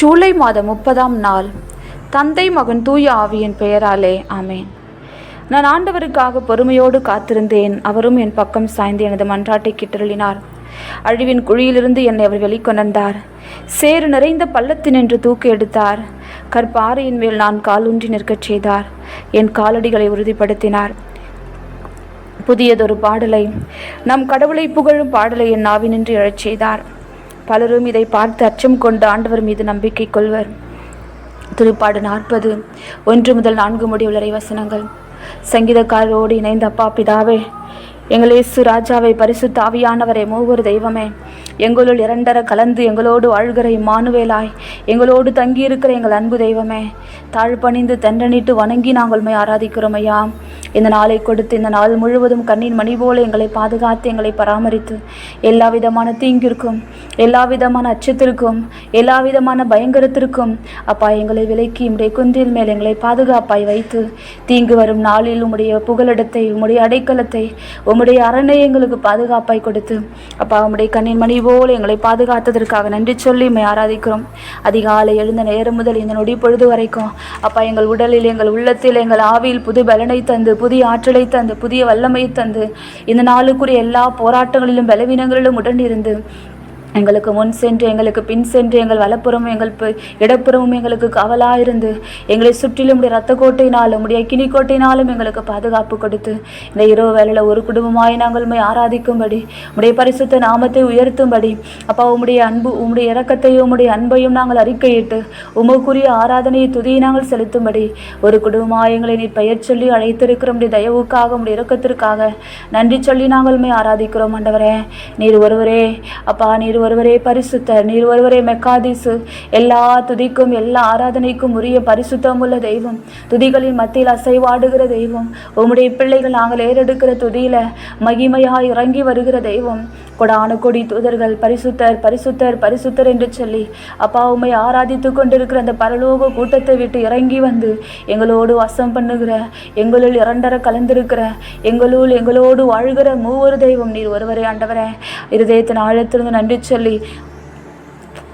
ஜூலை மாதம் முப்பதாம் நாள். தந்தை மகன் தூய ஆவியின் பெயராலே ஆமேன். நான் ஆண்டவருக்காக பொறுமையோடு காத்திருந்தேன். அவரும் என் பக்கம் சாய்ந்து எனது மன்றாட்டை கிட்டருளினார். அழிவின் குழியிலிருந்து என்னை அவர் வெளிக்கொணர்ந்தார். சேறு நிறைந்த பள்ளத்தினின்று தூக்கி எடுத்தார். கற்பாறையின் மேல் நான் காலூன்றி நிற்கச் செய்தார். என் காலடிகளை உறுதிப்படுத்தினார். புதியதொரு பாடலை. நம் கடவுளை புகழும் பாடலை என் நாவினின்று எழச் செய்தார். பலரும் இதை பார்த்து அச்சம் கொண்டு ஆண்டவர் மீது நம்பிக்கை கொள்வர். திருப்பாடு நாற்பது ஒன்று முதல் நான்கு முடிவுள்ள வசனங்கள். சங்கீதக்காரரோடு இணைந்த அப்பா பிதாவே எங்கள் இயேசு ராஜாவை பரிசுத்த ஆவியானவரே மூவர் தெய்வமே எங்களுள் இரண்டர கலந்து எங்களோடு வாழ்கிற இம்மானுவேலாய் எங்களோடு தங்கியிருக்கிற எங்கள் அன்பு தெய்வமே தாழ்பணிந்து தண்டனிட்டு வணங்கி நாங்கள் உண்மை ஆராதிக்கிறோம் ஐயா. இந்த நாளை கொடுத்து இந்த நாள் முழுவதும் கண்ணின் மணி போல எங்களை பாதுகாத்து எங்களை பராமரித்து. எல்லா விதமான தீங்கிற்கும் எல்லா விதமான அச்சத்திற்கும் எல்லா விதமான பயங்கரத்திற்கும் அப்பா எங்களை விலக்கி உம்முடைய குன்றில் மேல் எங்களை பாதுகாப்பாய் வைத்து தீங்கு வரும் நாளில் உம்முடைய புகலிடத்தை உம்முடைய அடைக்கலத்தை உம்முடைய அரணை எங்களுக்கு பாதுகாப்பாய் கொடுத்து அப்பா உம்முடைய கண்ணின் மணி போல எங்களை பாதுகாத்ததற்காக நன்றி சொல்லி உம்மை ஆராதிக்கிறோம். அதிகாலை எழுந்த நேரம் முதல் இந்த நொடி பொழுது வரைக்கும் அப்பா எங்கள் உடலில் எங்கள் உள்ளத்தில் எங்கள் ஆவியில் புது பலனை தந்து புதிய ஆற்றலை தந்து புதிய வல்லமையை தந்து இந்த நாளுக்குரிய எல்லா போராட்டங்களிலும் பலவீனங்களிலும் உடனிருந்து எங்களுக்கு முன் சென்று எங்களுக்கு பின் சென்று எங்கள் வலப்புறமும் எங்கள் இடப்புறமும் எங்களுக்கு கவலாக இருந்து எங்களை சுற்றிலும் உடைய ரத்த கோட்டையினாலும் உடைய கினி கோட்டையினாலும் எங்களுக்கு பாதுகாப்பு கொடுத்து இந்த இரவு வேளையில் ஒரு குடும்பமாய் நாங்கள் ஆராதிக்கும்படி உடைய பரிசுத்த நாமத்தை உயர்த்தும்படி அப்பா உம்முடைய அன்பு உம்முடைய இறக்கத்தையும் உம்முடைய அன்பையும் நாங்கள் அறிக்கையிட்டு உமக்குரிய ஆராதனையை துதியை நாங்கள் செலுத்தும்படி ஒரு குடும்பமாய் எங்களை நீர் பெயர் சொல்லி அழைத்திருக்கிற உடைய தயவுக்காக உடைய இறக்கத்திற்காக நன்றி சொல்லி நாங்கள் ஆராதிக்கிறோம். ஆண்டவரே நீர் ஒருவரே அப்பா நீர் ஒருவரே பரிசுத்தர் நீர் ஒருவரே மெக்காதீசு. எல்லா துதிக்கும் எல்லா ஆராதனைக்கும் உரிய பரிசுத்தமுள்ள தெய்வம். துதிகளின் மத்தியில் அசைவாடுகிற தெய்வம். உம்முடைய பிள்ளைகள் நாங்கள் ஏறெடுக்கிற துதியில மகிமையாய் இறங்கி வருகிற தெய்வம். கொடான கொடி தூதர்கள் பரிசுத்தர் பரிசுத்தர் பரிசுத்தர் என்று சொல்லி அப்பா உம்மை ஆராதித்து கொண்டிருக்கிற அந்த பரலோக கூட்டத்தை விட்டு இறங்கி வந்து எங்களோடு வாசம் பண்ணுகிற எங்களுள் இரண்டர கலந்திருக்கிற எங்களுள் எங்களோடு வாழ்கிற மூவொரு தெய்வம். நீர் ஒருவரே ஆண்டவரே இருதயத்தின் ஆழத்திலிருந்து நன்றி சொல்லி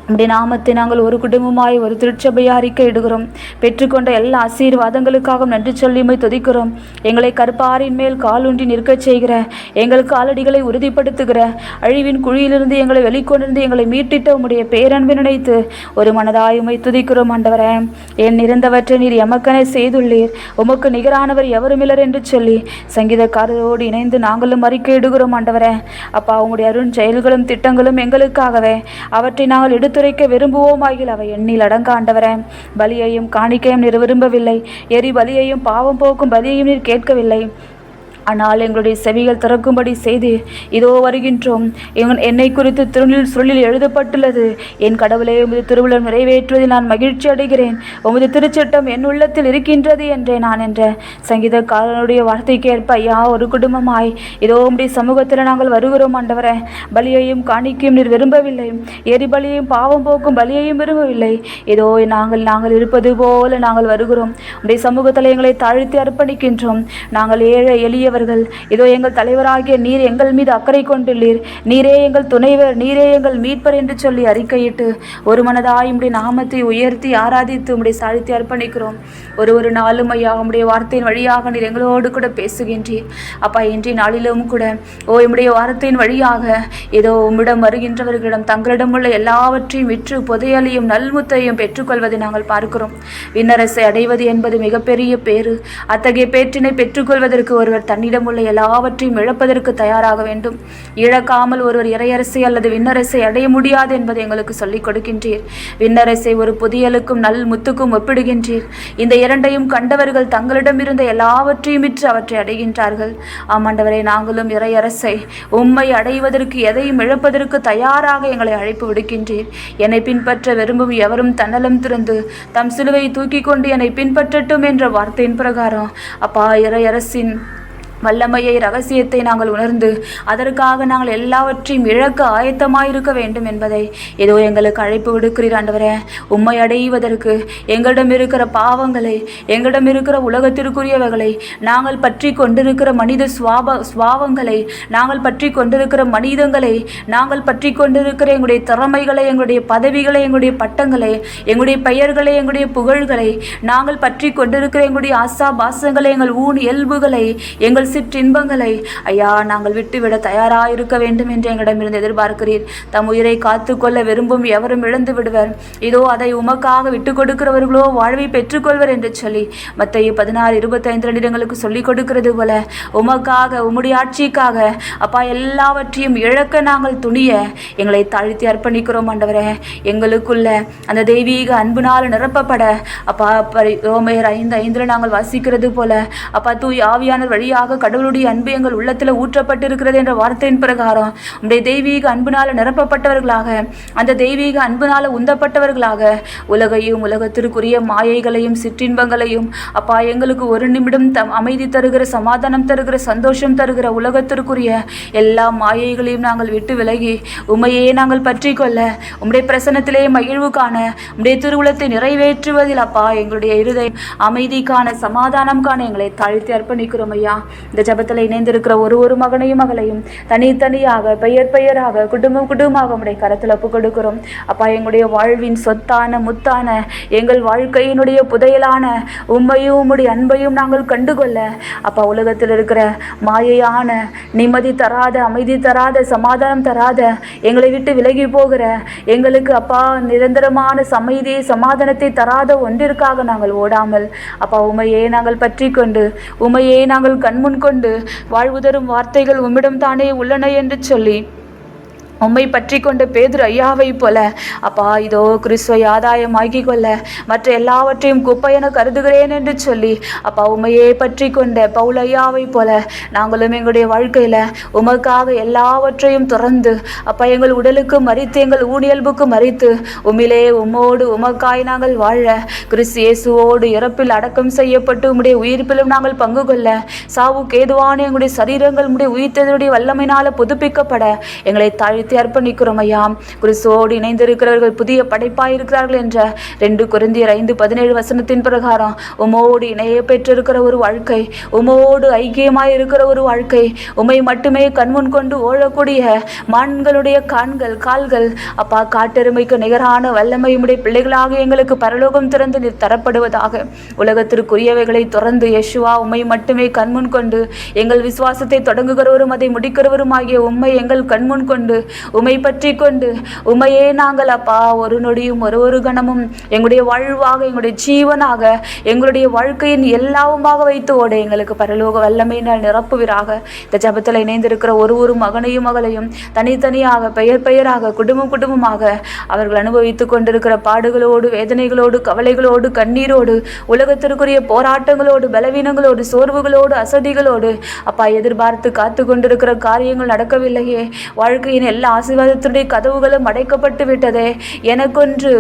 உம்முடைய நாமத்தை நாங்கள் ஒரு குடும்பமாய் ஒரு திருச்சபையை அறிக்கை இடுகிறோம். பெற்றுக்கொண்ட எல்லா ஆசீர்வாதங்களுக்காக நன்றி சொல்லியுமை துதிக்கிறோம். எங்களை கற்பாரின் மேல் காலூன்றி நிற்கச் செய்கிற எங்கள் காலடிகளை உறுதிப்படுத்துகிற அழிவின் குழியிலிருந்து எங்களை வெளிக்கொண்டிருந்து எங்களை மீட்டிட்ட உம்முடைய பேரன்பு நினைத்து ஒரு மனதாயுமை துதிக்கிறோம் ஆண்டவரே. என் இருந்தவற்றை நீர் எமக்கனே செய்துள்ளீர். உமக்கு நிகரானவர் எவருமில்லர் என்று சொல்லி சங்கீதக்காரரோடு இணைந்து நாங்களும் அறிக்கை இடுகிறோம் ஆண்டவரே. அப்பா உங்களுடைய அருண் செயல்களும் திட்டங்களும் எங்களுக்காகவே. அவற்றை நாங்கள் எடுத்து எடுத்துரைக்க விரும்புவோமாயில் அவை எண்ணில் அடங்காண்டவரே. பலியையும் காணிக்கையும் நீர் விரும்பவில்லை. எரி பலியையும் பாவம் போக்கும் பலியையும் நீர் கேட்கவில்லை. ஆனால் எங்களுடைய செவிகள் திறக்கும்படி செய்து இதோ வருகின்றோம். என்- என்னை குறித்து திருநில் சுருளில் எழுதப்பட்டுள்ளது. என் கடவுளே உமது திருவிழம் நிறைவேற்றுவதில் நான் மகிழ்ச்சி அடைகிறேன். உமது திருச்சட்டம் என் உள்ளத்தில் இருக்கின்றது என்றே நான் என்ற சங்கீதக்காரனுடைய வார்த்தைக்கு ஏற்ப ஐயா ஒரு குடும்பமாய். இதோ உடைய சமூகத்தில் நாங்கள் வருகிறோம் ஆண்டவரே. பலியையும் காணிக்கையும் நீர் விரும்பவில்லை. எரிபலியையும் பாவம் போக்கும் பலியையும் விரும்பவில்லை. இதோ நாங்கள் நாங்கள் இருப்பது போல நாங்கள் வருகிறோம். உடைய சமூகத்தில் எங்களை தாழ்த்தி அர்ப்பணிக்கின்றோம். நாங்கள் ஏழை அவர்கள் இதோ எங்கள் தலைவராகிய நீர் எங்கள் மீது அக்கறை கொண்டுள்ளீர். நீரே எங்கள் துணைவர் நீரே எங்கள் மீட்பர் என்று சொல்லி அறிக்கையிட்டு ஒரு மனதாய் உடைய நாமத்தை உயர்த்தி ஆராதித்து உடைய சாதித்து அர்ப்பணிக்கிறோம். ஒரு ஒரு நாளும் ஐயா உடைய வார்த்தையின் வழியாக நீர் எங்களோடு கூட பேசுகின்றீர். அப்பா இன்றைய நாளிலும் கூட ஓ உம்முடைய வார்த்தையின் வழியாக ஏதோ உம்மிடம் வருகின்றவர்களிடம் தங்களிடம் உள்ள எல்லாவற்றையும் விற்று புதையலையும் நல்முத்தையும் பெற்றுக்கொள்வதை நாங்கள் பார்க்கிறோம். விண்ணரசை அடைவது என்பது மிகப்பெரிய பேறு. அத்தகைய பேற்றினை பெற்றுக்கொள்வதற்கு ஒருவர் தண்ணி தன்னிடமுள்ள எல்லாவற்றையும் இழப்பதற்கு தயாராக வேண்டும். இழக்காமல் ஒருவர் இறையரசை அல்லது விண்ணரசை அடைய முடியாது என்பதை எங்களுக்கு சொல்லிக் கொடுக்கின்றீர். விண்ணரசை ஒரு புதியலுக்கும் நல் முத்துக்கும் ஒப்பிடுகின்றீர். இந்த இரண்டையும் கண்டவர்கள் தங்களிடம் இருந்த எல்லாவற்றையும் விற்று அவற்றை அடைகின்றார்கள். ஆமாண்டவரை நாங்களும் இறையரசை உம்மை அடைவதற்கு எதையும் இழப்பதற்கு தயாராக எங்களை அழைப்பு விடுக்கின்றீர். என்னை பின்பற்ற விரும்பும் எவரும் தன்னலம் திறந்து தம் சிலுவை தூக்கி கொண்டு என்னை பின்பற்றட்டும் என்ற வார்த்தையின் பிரகாரம் அப்பா இறையரசின் வல்லமையை ரகசியத்தை நாங்கள் உணர்ந்து அதற்காக நாங்கள் எல்லாவற்றையும் இழக்க ஆயத்தமாயிருக்க வேண்டும் என்பதை ஏதோ எங்களுக்கு அழைப்பு விடுக்கிறீர் ஆண்டவரே. உம்மை அடைவதற்கு எங்களிடம் இருக்கிற பாவங்களை எங்களிடம் இருக்கிற உலகத்திற்குரியவைகளை நாங்கள் பற்றி கொண்டிருக்கிற மனித சுவாப சுவாவங்களை நாங்கள் பற்றி கொண்டிருக்கிற மனிதங்களை நாங்கள் பற்றி கொண்டிருக்கிற எங்களுடைய திறமைகளை எங்களுடைய பதவிகளை எங்களுடைய பட்டங்களை எங்களுடைய பெயர்களை எங்களுடைய புகழ்களை நாங்கள் பற்றி கொண்டிருக்கிற எங்களுடைய ஆசா பாசங்களை எங்கள் ஊன் இயல்புகளை எங்கள் சிற்றின்பங்களை ஐயா நாங்கள் விட்டுவிட தயாராக இருக்க வேண்டும் என்று எங்களிடமிருந்து எதிர்பார்க்கிறீர். தம் உயிரை காத்துக்கொள்ள விரும்பும் எவரும் இழந்து விடுவர். இதோ அதை உமக்காக விட்டு கொடுக்கிறவர்களோ வாழ்வை பெற்றுக்கொள்வர் என்று சொல்லி மத்திய பதினாறு இருபத்தைந்து நிமிடங்களுக்கு சொல்லிக் கொடுக்கிறது போல உமக்காக உம்முடைய ஆட்சிக்காக அப்பா எல்லாவற்றையும் இழக்க நாங்கள் துணிய எங்களை தாழ்த்தி அர்ப்பணிக்கிறோம் ஆண்டவரே. எங்களுக்குள்ள அந்த தெய்வீக அன்புனால் நிரப்பப்பட அப்பா ரோமையர் ஐந்து ஐந்தில் நாங்கள் வாசிக்கிறது போல அப்பா தூய் ஆவியானவர் வழியாக கடவுளுடைய அன்பு எங்கள் உள்ளத்தில் ஊற்றப்பட்டிருக்கிறது என்ற வார்த்தையின் பிரகாரம். உடைய தெய்வீக அன்பினால் நிரப்பப்பட்டவர்களாக அந்த தெய்வீக அன்பினால் உந்தப்பட்டவர்களாக உலகையும் உலகத்திற்குரிய மாயைகளையும் சிற்றின்பங்களையும் அப்பா எங்களுக்கு ஒரு நிமிடம் தம் அமைதி தருகிற சமாதானம் தருகிற சந்தோஷம் தருகிற உலகத்திற்குரிய எல்லா மாயைகளையும் நாங்கள் விட்டு விலகி உமையே நாங்கள் பற்றி கொள்ள உம்முடைய பிரசனத்திலே மகிழ்வு காண உம்முடைய திருவுளத்தை நிறைவேற்றுவதில் அப்பா எங்களுடைய இருதயம் அமைதிக்கான சமாதானம் காண எங்களை தாழ்த்தி அர்ப்பணிக்கிறோம் ஐயா. இந்த ஜபத்தில் இணைந்திருக்கிற ஒரு ஒரு மகனையும் மகளையும் தனித்தனியாக பெயர் பெயராக குடும்பம் குடும்பமாக உடைய கரத்தில் ஒப்பு கொடுக்கிறோம். அப்பா எங்களுடைய வாழ்வின் சொத்தான முத்தான எங்கள் வாழ்க்கையினுடைய புதையலான உண்மையும் உம்முடைய அன்பையும் நாங்கள் கண்டுகொள்ள அப்பா உலகத்தில் இருக்கிற மாயையான நிம்மதி தராத அமைதி தராத சமாதானம் தராத எங்களை விட்டு விலகி போகிற எங்களுக்கு அப்பா நிரந்தரமான சமைதி சமாதானத்தை தராத ஒன்றிற்காக நாங்கள் ஓடாமல் அப்பா உமையே நாங்கள் பற்றி கொண்டு உமையே நாங்கள் கண்முன் கொண்டு வாழ்வு தரும் வார்த்தைகள் உம்மிடம் தானே உள்ளன என்று சொல்லி உம்மை பற்றி கொண்டு பேதுரு ஐயாவை போல அப்பா இதோ கிறிஸ்துவை ஆதாயமாகி கொள்ள மற்ற எல்லாவற்றையும் குப்பையென கருதுகிறேன் என்று சொல்லி அப்பா உமையே பற்றி கொண்ட பவுல் ஐயாவை போல நாங்களும் எங்களுடைய வாழ்க்கையில் உமக்காக எல்லாவற்றையும் துறந்து அப்பா எங்கள் உடலுக்கு மறித்து எங்கள் ஊனியல்புக்கு மறித்து உமிலே உம்மோடு உமக்காய் நாங்கள் வாழ கிறிஸ்து இயேசுவோடு இறப்பில் அடக்கம் செய்யப்பட்டு உம்முடைய உயிர்ப்பிலும் நாங்கள் பங்கு கொள்ள சாவுக்கு ஏதுவான எங்களுடைய சரீரங்கள் உடைய உயிர்த்ததனுடைய வல்லமையினால புதுப்பிக்கப்பட எங்களை தாழ்த்து அர்ப்பணிக்கிறோம் ஐயா. கிறிஸ்துவோடு இணைந்திருக்கிறவர்கள் புதிய படைப்பாய் இருக்கிறார்கள் என்ற ரெண்டு குறைந்தியர் ஐந்து பதினேழு வசனத்தின் பிரகாரம் உமோடு இணைய பெற்றிருக்கிற ஒரு வாழ்க்கை உமோடு ஐக்கியமாய் இருக்கிற ஒரு வாழ்க்கை உமை மட்டுமே கண்முன் கொண்டு ஓழக்கூடிய மான்களுடைய கான்கள் கால்கள். அப்பா காட்டெருமைக்கு நிகரான வல்லமை உம்முடைய பிள்ளைகளாக எங்களுக்கு பரலோகம் திறந்து நீர் தரப்படுவதாக. உலகத்திற்குரியவைகளை துறந்து யேசுவா உம்மை மட்டுமே கண்முன் கொண்டு எங்கள் விசுவாசத்தை தொடங்குகிறவரும் அதை முடிக்கிறவரும் ஆகிய உம்மை எங்கள் கண்முன் கொண்டு உமை பற்றி கொண்டு உமையே நாங்கள் அப்பா ஒரு நொடியும் ஒரு ஒரு கணமும் எங்களுடைய வாழ்வாக எங்களுடைய ஜீவனாக எங்களுடைய வாழ்க்கையின் எல்லாவுமாக வைத்து ஓட எங்களுக்கு பரலோக வல்லமையினால் நிரப்புவீராக. இந்த ஜபத்தில் இணைந்திருக்கிற ஒரு ஒரு மகனையும் மகளையும் தனித்தனியாக பெயர் பெயராக குடும்பம் குடும்பமாக அவர்கள் அனுபவித்துக் கொண்டிருக்கிற பாடுகளோடு வேதனைகளோடு கவலைகளோடு கண்ணீரோடு உலகத்திற்குரிய போராட்டங்களோடு பலவீனங்களோடு சோர்வுகளோடு அசதிகளோடு அப்பா எதிர்பார்த்து காத்து கொண்டிருக்கிற காரியங்கள் நடக்கவில்லையே. வாழ்க்கையின் எல்லா ஆசீர்வாதத்துடைய கதவுகளும் அடைக்கப்பட்டு விட்டதே எனக்கொன்று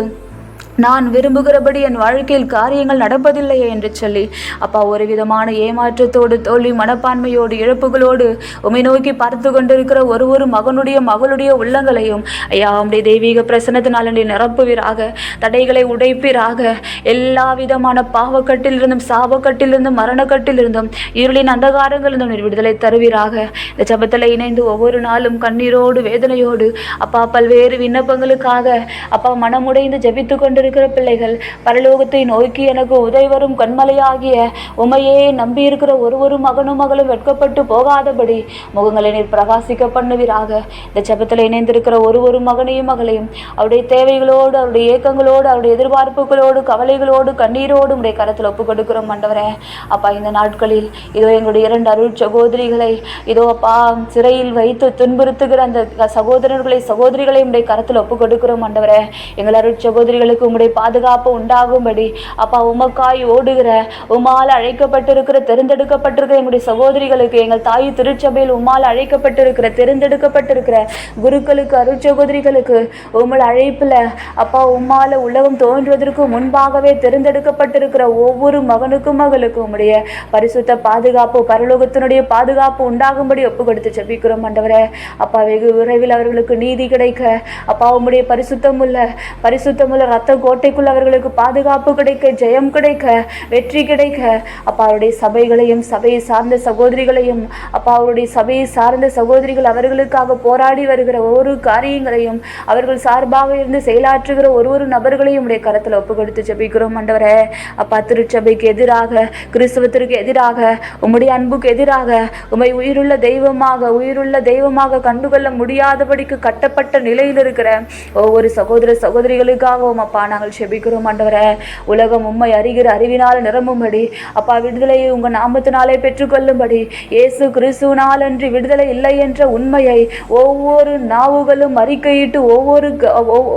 நான் விரும்புகிறபடி என் வாழ்க்கையில் காரியங்கள் நடப்பதில்லையே என்று சொல்லி அப்பா ஒரு விதமான ஏமாற்றத்தோடு தோல்வி மனப்பான்மையோடு இழப்புகளோடு உமை நோக்கி பார்த்து கொண்டிருக்கிற ஒரு ஒரு மகனுடைய மகளுடைய உள்ளங்களையும் ஐயா உடைய தெய்வீக பிரசனத்தினால் நீ நிரப்புவீராக தடைகளை உடைப்பீராக எல்லா விதமான பாவக்கட்டிலிருந்தும் சாபக்கட்டிலிருந்தும் மரணக்கட்டிலிருந்தும் இருளின் அந்தகாரங்களிலிருந்தும் விடுதலை தருவீராக. இந்த ஜபத்தில் இணைந்து ஒவ்வொரு நாளும் கண்ணீரோடு வேதனையோடு அப்பா பல்வேறு விண்ணப்பங்களுக்காக அப்பா மனமுடைந்து ஜபித்துக்கொண்டு கொண்டிருக்கிற பிள்ளைகள் பரலோகத்தை நோக்கி எனக்கு உதவி வரும் கண்மலையாகிய உமையே நம்பியிருக்கிற ஒரு ஒரு மகனும் மகளும் வெட்கப்பட்டு போகாதபடி முகங்களை நீர் பிரகாசிக்க பண்ணுவீராக. இந்த ஜெபத்தில் இணைந்திருக்கிற ஒரு ஒரு மகனையும் மகளையும் அவருடைய தேவைகளோடு அவருடைய ஏக்கங்களோடு அவருடைய எதிர்பார்ப்புகளோடு கவலைகளோடு கண்ணீரோடு உடைய கரத்தில் ஒப்புக் கொடுக்கிறோம் மண்டவரே. அப்பா இந்த நாட்களில் இதோ எங்களுடைய இரண்டு அருள் சகோதரிகளை இதோ அப்பா சிறையில் வைத்து துன்புறுத்துகிற அந்த சகோதரர்களை சகோதரிகளை உடைய கரத்தில் ஒப்பு கொடுக்கிறோம் மண்டவரே. எங்கள் அருள் சகோதரிகளுக்கு உம்முடைய பாதுகாப்பு உண்டாகும்படி அப்பா உமக்காய் ஓடுகிற உமால் அழைக்கப்பட்டிருக்கிற தெரிந்தெடுக்கப்பட்டிருக்கிற எங்களுடைய சகோதரிகளுக்கு எங்கள் தாய் திருச்சபையில் உமால் அழைக்கப்பட்டிருக்கிற தெரிந்தெடுக்கப்பட்டிருக்கிற குருக்களுக்கு அருட்சகோதரிகளுக்கு உங்கள் அழைப்பில் அப்பா உம்மால உலகம் தோன்றுவதற்கு முன்பாகவே தெரிந்தெடுக்கப்பட்டிருக்கிற ஒவ்வொரு மகனுக்கும் மகளுக்கும் உம்முடைய பரிசுத்த பாதுகாப்பு பரலோகத்தினுடைய பாதுகாப்பு உண்டாகும்படி ஒப்பு கொடுத்து செபிக்கிறோம் ஆண்டவரே. அப்பா வெகு விரைவில் அவர்களுக்கு நீதி கிடைக்க அப்பா உம்முடைய பரிசுத்தமுள்ள பரிசுத்தமுள்ள ரத்த கோட்டைக்குள் அவர்களுக்கு பாதுகாப்பு கிடைக்க ஜெயம் கிடைக்க வெற்றி கிடைக்க அப்பா அவருடைய சபைகளையும் சபையை சார்ந்த சகோதரிகளையும் அப்பா அவருடைய சபையை சார்ந்த சகோதரிகள் அவர்களுக்காக போராடி வருகிற ஒவ்வொரு காரியங்களையும் அவர்கள் சார்பாக இருந்து செயலாற்றுகிற ஒரு ஒரு நபர்களையும் உடைய கரத்தில் ஒப்பு கொடுத்து ஜெபிக்கிறோம் ஆண்டவரே. அப்பா திருச்சபைக்கு எதிராக கிறிஸ்தவத்திற்கு எதிராக உம்முடைய அன்புக்கு எதிராக உம்மை உயிருள்ள தெய்வமாக உயிருள்ள தெய்வமாக கண்டுகொள்ள முடியாதபடிக்கு கட்டப்பட்ட நிலையில் இருக்கிற ஒவ்வொரு சகோதர சகோதரிகளுக்காகவும் அப்பா நாங்கள் செபிக்கிறோம் ஆண்டவரே. உலகம் உண்மை அறிகிற அறிவினால் நிரம்பும்படி. அப்பா விடுதலையை உங்கள் நாமத்தினாலே பெற்றுக்கொள்ளும்படி. இயேசு கிறிஸ்துவினால் அன்றி விடுதலை இல்லை என்ற உண்மையை ஒவ்வொரு நாவுகளும் அறிக்கையிட்டு ஒவ்வொரு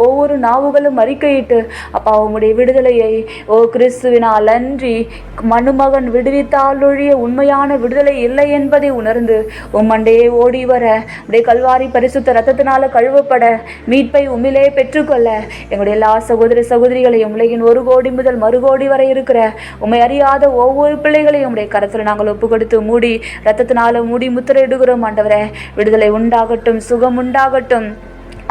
ஒவ்வொரு நாவுகளும் அறிக்கையிட்டு அப்பா உங்களுடைய விடுதலையை ஓ கிறிஸ்துவினால் அன்றி மனுமகன் விடுவித்தாலொழிய உண்மையான விடுதலை இல்லை என்பதை உணர்ந்து உம்மண்டையே ஓடி வர உடைய கல்வாரி பரிசுத்த ரத்தத்தினால கழுவப்பட மீட்பை உம்மிலே பெற்றுக்கொள்ள எங்களுடைய எல்லா சகோதர சகோதரிகளையும் உலகின் ஒரு கோடி முதல் மறு கோடி வரை இருக்கிற உம்மை அறியாத ஒவ்வொரு பிள்ளைகளையும் உடைய கரத்தில் நாங்கள் ஒப்பு கொடுத்து மூடி ரத்தத்தினால மூடி முத்திரையிடுகிறோம் ஆண்டவரே. விடுதலை உண்டாகட்டும் சுகம் உண்டாகட்டும்.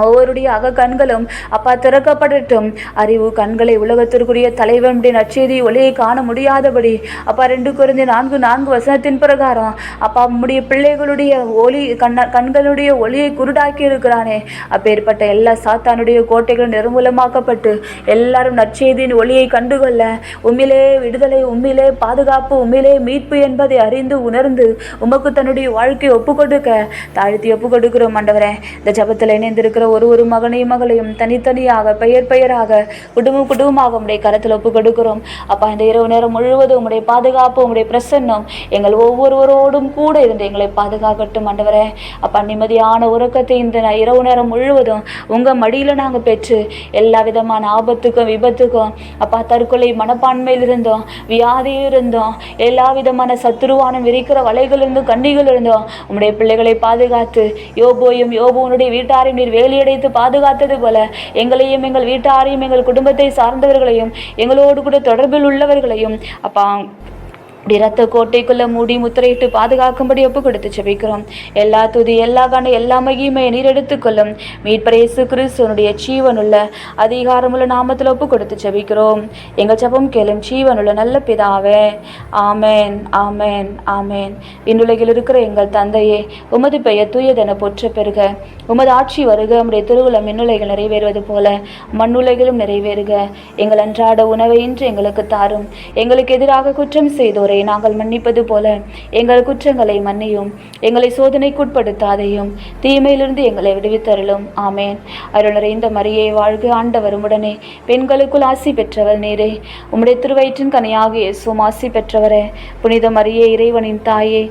ஒவ்வொருடைய அக கண்களும் அப்பா திறக்கப்படட்டும். அறிவு கண்களை உலகத்திற்குரிய தலைவனுடைய நச்செய்தி ஒளியை காண முடியாதபடி அப்பா ரெண்டு குறைந்த நான்கு நான்கு வசனத்தின் பிரகாரம் அப்பா நம்முடைய பிள்ளைகளுடைய ஒளி கண்ண கண்களுடைய ஒளியை குருடாக்கி இருக்கிறானே. அப்பேற்பட்ட எல்லா சாத்தானுடைய கோட்டைகளும் நிர்மூலமாக்கப்பட்டு எல்லாரும் நற்செய்தியின் ஒளியை கண்டுகொள்ள உண்மையிலே விடுதலை உண்மையிலே பாதுகாப்பு உண்மையிலே மீட்பு என்பதை அறிந்து உணர்ந்து உமக்கு தன்னுடைய வாழ்க்கையை ஒப்புக்கொடுக்க தாழ்த்தி ஒப்பு கொடுக்கிறோம் ஆண்டவரே. இந்த ஜபத்தில் இணைந்திருக்கிற ஒரு ஒரு மகனையும் மகளையும் தனித்தனியாக பெயர் பெயராக குடும்பம் குடும்பமாக உடைய கருத்தில் ஒப்பு கொடுக்கிறோம். அப்பா இந்த இரவு நேரம் முழுவதும் உங்களுடைய பாதுகாப்பு உங்களுடைய பிரசன்னம் எங்கள் ஒவ்வொருவரோடும் கூட இருந்து எங்களை பாதுகாக்கட்டும் ஆண்டவரே. அப்பா நிம்மதியான உறக்கத்தை இந்த இரவு நேரம் முழுவதும் உங்கள் மடியில் நாங்கள் பெற்று எல்லா விதமான ஆபத்துக்கும் விபத்துக்கும் அப்பா தற்கொலை மனப்பான்மையில் இருந்தோம் வியாதியில் இருந்தோம் எல்லா விதமான சத்துருவானம் விரிக்கிற வலைகள் இருந்தும் கண்ணிகள் இருந்தோம் உங்களுடைய பிள்ளைகளை பாதுகாத்து யோபோயும் யோபோனுடைய வீட்டாரின் நீர் முறியடைத்து பாதுகாத்தது போல எங்களையும் எங்கள் வீட்டாரையும் எங்கள் குடும்பத்தை சார்ந்தவர்களையும் எங்களோடு கூட தொடர்பில் உள்ளவர்களையும் அப்பா அப்படி ரத்த கோட்டைக்குள்ள மூடி முத்திரையிட்டு பாதுகாக்கும்படி ஒப்பு கொடுத்து செபிக்கிறோம். எல்லா துதி எல்லா கண எல்லா மகிமை நீர் எடுத்துக்கொள்ளும் மீட்பரேசு கிறிஸ்துவனுடைய ஜீவனுள்ள அதிகாரமுள்ள நாமத்தில் ஒப்பு கொடுத்து செபிக்கிறோம். எங்கள் ஜபம் கேளும் ஜீவனுள்ள நல்ல பிதாவே. ஆமேன் ஆமேன் ஆமேன். விண்ணுலகில் இருக்கிற எங்கள் தந்தையே உமது பெயர் தூயதென போற்ற பெறுக. உமது ஆட்சி வருக நம்முடைய திருவுளம் மின்னுலைகள் நிறைவேறுவது போல மண்ணுலைகளும் நிறைவேறுக. எங்கள் அன்றாட உணவை இன்று எங்களுக்கு தாரும். எங்களுக்கு எதிராக குற்றம் செய்தோரை நாங்கள் மன்னிப்பது போல எங்கள் குற்றங்களை மன்னியும் எங்களை சோதனைக்குட்படுத்தாதையும் தீமையிலிருந்து எங்களை விடுவித்தருளும். ஆமேன். அருள் நிறைந்த மரியை வாழ்க ஆண்டவரும் உடனே பெண்களுக்குள் ஆசி பெற்றவர் நீரே. உம்முடைய திருவயிற்றின் கனியாக இயேசும் ஆசி பெற்றவரே. புனித மரியே இறைவனின் தாயே